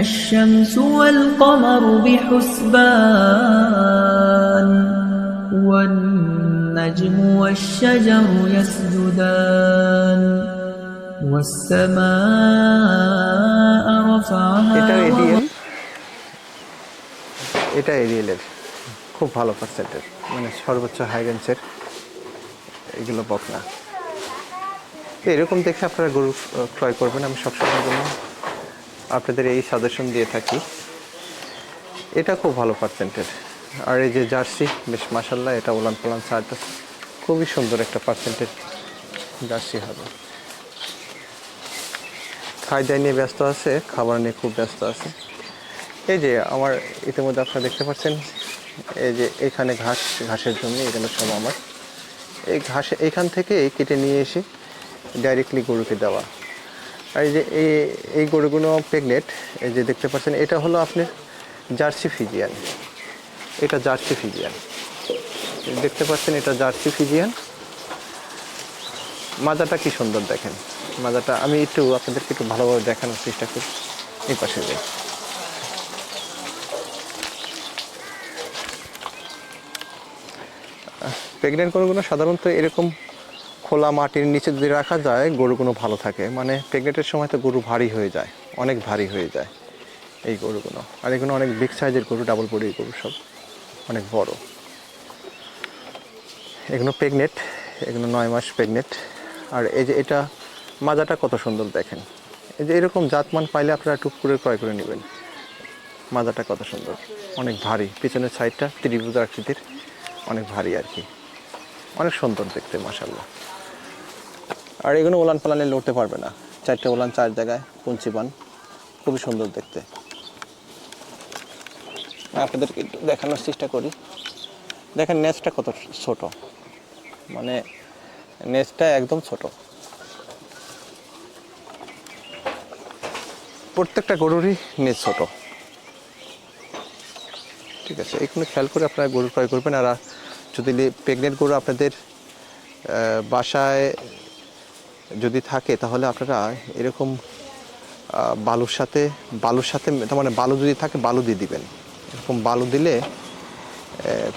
الشمس والقمر بحسبان والنجم والشجر يسجدان والسماء رفعها এটা এডিএল ووضع এটা এরিয়েলের খুব ভালো পার্সেন্টের মানে সর্বোচ্চ হাই রেঞ্জের এগুলো বকনা তো এরকম দেখে আপনারা গরু আহ, ক্রয় করবেন আমি সবসময়ের জন্য আপনাদের এই সাজেশন দিয়ে থাকি। এটা খুব ভালো পার্সেন্টের আর এই যে জার্সি, বেশ মাসাল্লাহ এটা ওলান পোলান চার্জ খুবই সুন্দর একটা পার্সেন্টের জার্সি হবে। খাই নিয়ে ব্যস্ত আছে, খাবার নিয়ে খুব ব্যস্ত আছে। এই যে আমার ইতিমধ্যে আপনারা দেখতে পাচ্ছেন, এই যে এখানে ঘাস, ঘাসের জন্য এখানে সব আমার। এই ঘাস এইখান থেকে কেটে নিয়ে এসে ডাইরেক্টলি গরুকে দেওয়া। আর এই যে এই এই গরুগুলো প্রেগনেন্ট এই যে দেখতে পাচ্ছেন, এটা হলো আপনার জার্সি ফিজিয়ান। এটা জার্সি ফিজিয়ান। দেখতে পাচ্ছেন, এটা জার্সি ফিজিয়ান। মাজাটা কি সুন্দর দেখেন। মাজাটা আমি একটু আপনাদেরকে একটু ভালোভাবে দেখানোর চেষ্টা করি। এই পাশে যাই প্রেগনেন্ট গরুগুলো সাধারণত এরকম খোলা মাটির নিচে যদি রাখা যায়, গরুগুলো ভালো থাকে। মানে প্রেগনেন্টের সময় তো গরু ভারী হয়ে যায়, অনেক ভারী হয়ে যায় এই গরুগুলো। আর এগুলো অনেক বিগ সাইজের গরু ডাবল বডির গরু সব, অনেক বড়। এগুলো প্রেগনেন্ট এগুলো নয় মাস প্রেগনেন্ট আর এই যে এটা, মাজাটা কত সুন্দর দেখেন। এই যে এরকম জাতমান পাইলে আপনারা টুক করে ক্রয় করে নেবেন। মাজাটা কত সুন্দর, অনেক ভারী। পিছনের সাইডটা ত্রিভুজ আকৃতির, অনেক ভারী আর কি। অনেক সুন্দর দেখতে মাসাল্লাহ আর এগুলো ওলান পালানে লড়তে পারবে না। চারটে ওলান চার জায়গায় পঞ্চি পান খুবই সুন্দর দেখতে। আপনাদেরকে একটু দেখানোর চেষ্টা করি। দেখেন নেচটা কত ছোট। মানে নেচটা একদম ছোট। প্রত্যেকটা গরুরই নেচ ছোট। ঠিক আছে এগুলো খেয়াল করে আপনারা গরু ক্রয় করবেন। আর যদি প্রেগনেন্ট গরু আপনাদের বাসায় যদি থাকে, তাহলে আপনারা এরকম বালুর সাথে বালুর সাথে, তার মানে বালু যদি থাকে, বালু দিয়ে দিবেন। এরকম বালু দিলে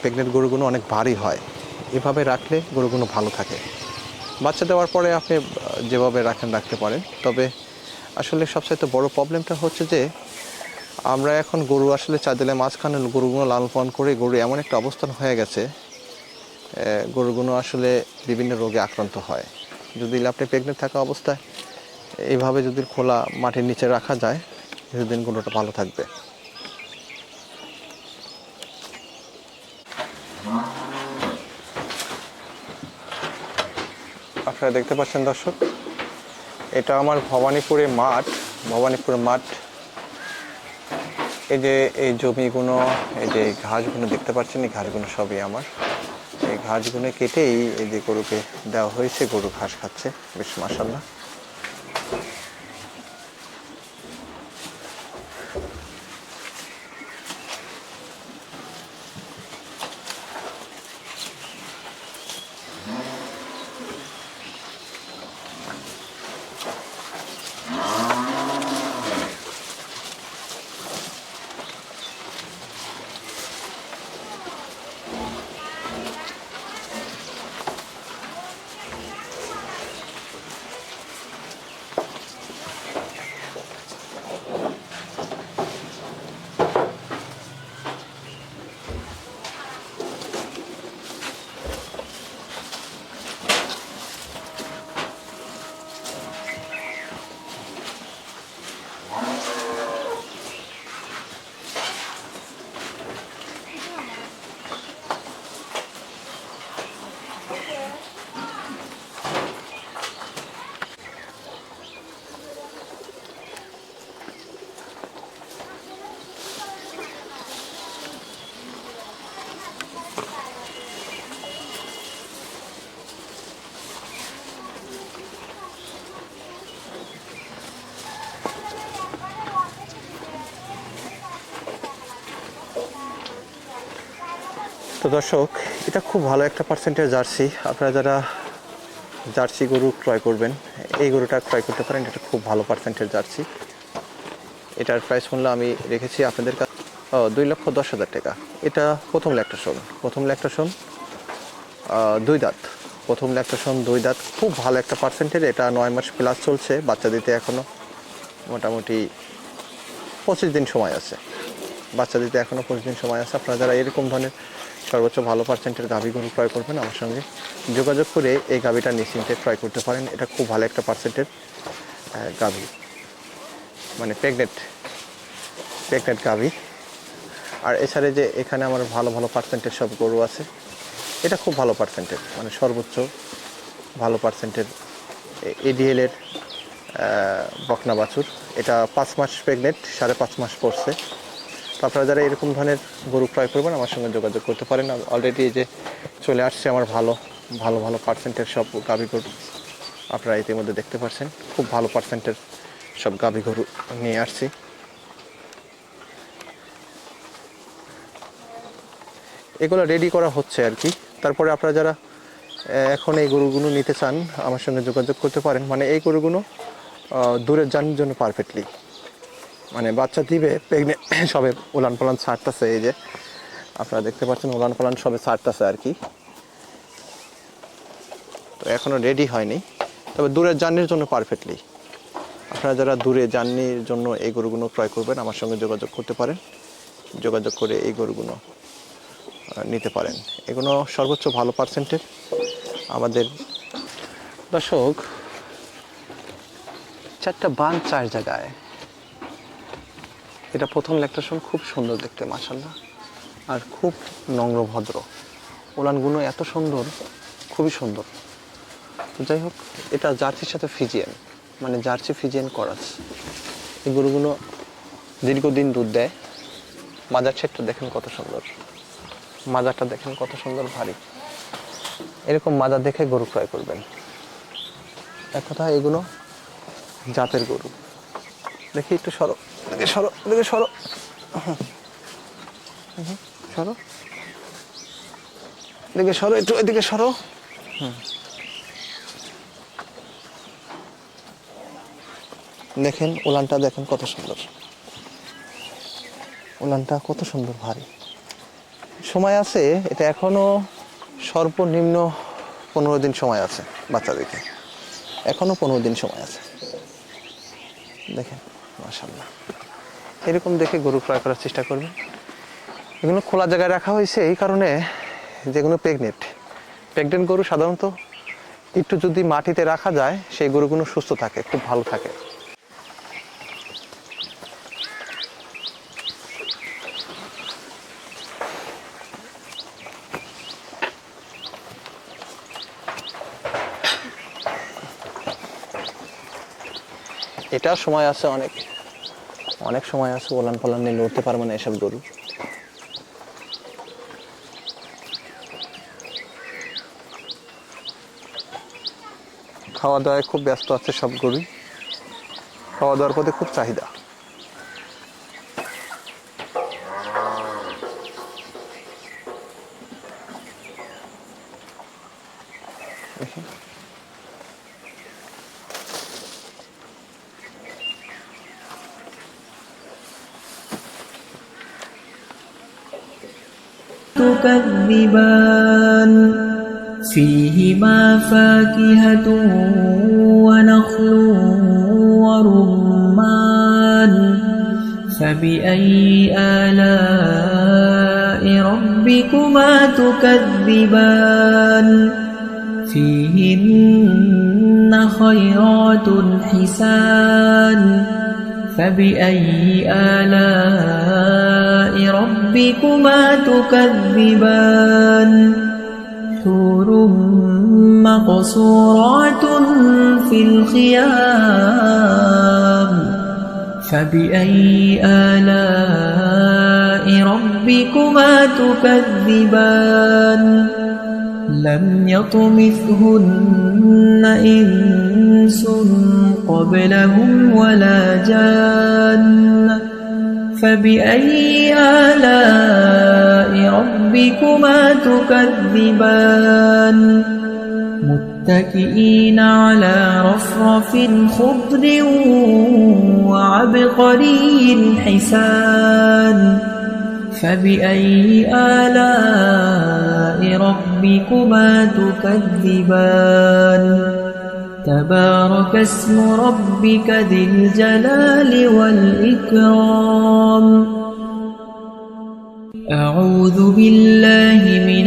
প্রেগনেন্ট গরুগুলো অনেক ভারী হয়। এভাবে রাখলে গরুগুলো ভালো থাকে। বাচ্চা দেওয়ার পরে আপনি যেভাবে রাখেন, রাখতে পারেন। তবে আসলে সবচাইতে বড় প্রবলেমটা হচ্ছে যে, আমরা এখন গরু আসলে চারদিলে মাঝখানে গরুগুলো লালন পালন করে গরু এমন একটা অবস্থান হয়ে গেছে গরুগুলো আসলে বিভিন্ন রোগে আক্রান্ত হয়। যদি আপনি প্রেগনেন্ট থাকা অবস্থায়, এইভাবে যদি খোলা মাটির নিচে রাখা যায়, কিছুদিন গরুটা ভালো থাকবে। আপনারা দেখতে পাচ্ছেন দর্শক, এটা আমার ভবানীপুরে মাঠ, ভবানীপুর মাঠ। এই যে এই জমিগুলো, এই যে ঘাসগুলো দেখতে পাচ্ছেন, এই ঘাসগুলো সবই আমার। ঘাসগুলো কেটেই এই যে গরুকে দেওয়া হয়েছে গরু ঘাস খাচ্ছে। বেশ মাসাল্লাহ তো দর্শক, এটা খুব ভালো একটা পার্সেন্টের জার্সি। আপনারা যারা জার্সি গরু ক্রয় করবেন, এই গরুটা ক্রয় করতে পারেন, এটা খুব ভালো পার্সেন্টের জার্সি। এটার প্রাইস মূল্য আমি রেখেছি আপনাদের কাছে দুই লক্ষ দশ হাজার টাকা। এটা প্রথম ল্যাকটেশন প্রথম ল্যাকটেশন দুই দাঁত। প্রথম ল্যাকটেশন দুই দাঁত। খুব ভালো একটা পার্সেন্টের এটা নয় মাস প্লাস চলছে, বাচ্চা দিতে এখনও মোটামুটি পঁচিশ দিন সময় আছে। বাচ্চা দিতে এখনও পঁচিশ দিন সময় আছে। আপনারা যারা এরকম ধরনের সর্বোচ্চ ভালো পার্সেন্টের গাভী গরু ক্রয় করবেন আমার সঙ্গে। যোগাযোগ করে এই গাভীটা নিশ্চিন্তে ক্রয় করতে পারেন। এটা খুব ভালো একটা পার্সেন্টের গাভী। মানে প্রেগনেন্ট প্রেগনেন্ট গাভী। আর এছাড়া যে এখানে আমার ভালো ভালো পার্সেন্টের সব গরু আছে, এটা খুব ভালো পার্সেন্টের মানে সর্বোচ্চ ভালো পার্সেন্টের এডিএলের বকনা বাছুর। এটা পাঁচ মাস প্রেগনেন্ট সাড়ে পাঁচ মাস পড়ছে। আপনারা যারা এরকম ধরনের গরু ক্রয় করবেন আমার সঙ্গে যোগাযোগ করতে পারেন। অলরেডি যে চলে আসছে আমার ভালো ভালো ভালো পার্সেন্টের সব গাভী গরু আপনারা ইতিমধ্যে দেখতে পাচ্ছেন খুব ভালো পার্সেন্টের সব গাভী গরু নিয়ে আসছি। এগুলো রেডি করা হচ্ছে আর কি। তারপরে আপনারা যারা এখন এই গরুগুলো নিতে চান আমার সঙ্গে যোগাযোগ করতে পারেন। মানে এই গরুগুলো আহ, দূরের জার্নির জন্য পারফেক্টলি মানে বাচ্চা দিবে প্রেগনে সবে উলান পালান ছাড়তেছে, এই যে আপনারা দেখতে পাচ্ছেন উলান পালান সবে ছাড়তেছে আর কি। তো এখনও রেডি হয়নি, তবে দূরের জার্নির জন্য পারফেক্টলি আপনারা যারা দূরে জার্নির জন্য এই গরুগুলো ক্রয় করবেন, আমার সঙ্গে যোগাযোগ করতে পারেন, যোগাযোগ করে এই গরুগুলো নিতে পারেন। এগুলো সর্বোচ্চ ভালো পার্সেন্টের আমাদের দর্শক, চারটা বান চার জায়গায়। এটা প্রথম ল্যাকটেশন খুব সুন্দর দেখতে মাসাল্লাহ আর খুব নম্রভদ্র ওলানগুলো এত সুন্দর, খুবই সুন্দর। তো যাই হোক, এটা জার্সির সাথে ফিজিয়ান মানে জার্সি ফিজিয়ান করাস। এই গরুগুলো দীর্ঘদিন দুধ দেয়। মাজার ছেটটা দেখেন কত সুন্দর। মাজারটা দেখেন কত সুন্দর ভারী। এরকম মাজার দেখে গরু ক্রয় করবেন। এক কথা এগুলো জাতের গরু। দেখি একটু সরো দেখে সরো দেখে সরো। সরো। দেখে সরো, একটু এদিকে সরো। দেখেন, উলানটা দেখেন কত সুন্দর। উলানটা কত সুন্দর, ভারী। সময় আছে, এটা এখনও সর্বনিম্ন পনেরো দিন সময় আছে বাচ্চাদেরকে। এখনও পনেরো দিন সময় আছে। দেখেন। মাসাল্লাহ এরকম দেখে গরু ক্রয় করার চেষ্টা করবেন। এগুলো খোলা জায়গায় রাখা হয়েছে, এই কারণে যেগুলো প্রেগনেন্ট প্রেগনেন্ট গরু সাধারণত একটু যদি মাটিতে রাখা যায়, সেই গরুগুলো সুস্থ থাকে খুব ভালো থাকে। এটা সময় আছে অনেক। অনেক সময় আছে, ওলান পালান নিয়ে লড়তে পারব না এসব গরু। খাওয়া দাওয়ায় খুব ব্যস্ত আছে সব গরুই। খাওয়া দাওয়ার প্রতি খুব চাহিদা। تكذبان فيهما فاكهة ونخل ورمان فبأي آلاء ربكما تكذبان فيهن خيرات حسان فبأي آلاء ربكما تكذبان؟ حور مقصورات في الخيام. فبأي آلاء ربكما تكذبان؟ لم يطمثهن إنس قبلهم ولا جان فبأي آلاء ربكما تكذبان؟ متكئين على رفرف خضر وعبقري حسان فبأي آلاء ربكما تكذبان؟ تبارك اسم ربك ذي الجلال والإكرام. أعوذ بالله من